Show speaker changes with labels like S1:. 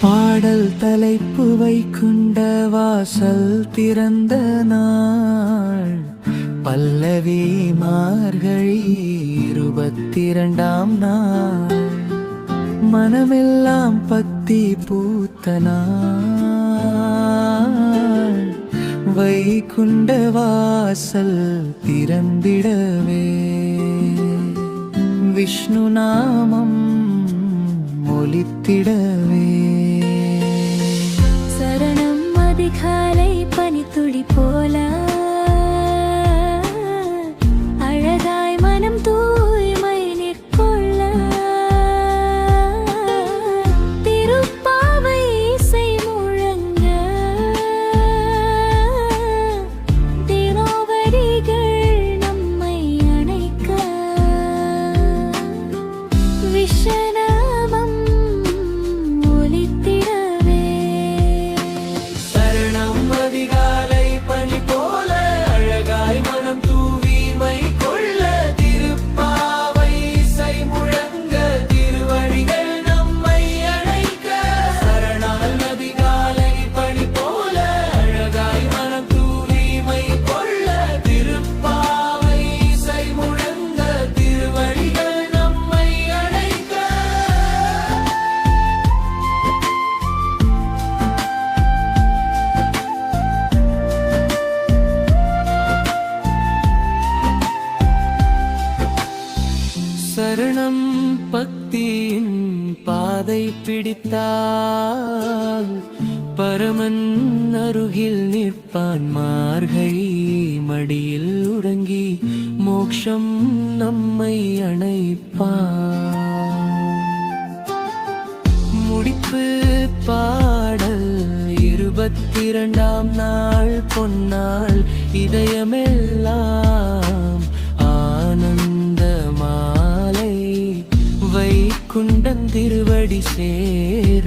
S1: பாடல் தலைப்பு வைக்குண்ட வாசல் திறந்த நாள். பல்லவி மார்கழி இருபத்திரண்டாம் நாள். மனமெல்லாம் பத்தி பூத்த நாள். வைகுண்ட வாசல் திறந்திடவே. விஷ்ணு நாமம் ஒலித்திடவே.
S2: சரணம் அதிகாலை பனித்துளி போல.
S1: சரணம் பக்தியின் பாதை பிடித்தால் பரமன் அருகில் நிற்பான் மார்கை மடியில் உறங்கி மோக்ஷம் நம்மை அணைப்பான். முடிப்பு பாடல் இருபத்திரண்டாம் நாள் பொன்னாள் இதயமெல்லாம் கொண்டந்திருவடி சேர.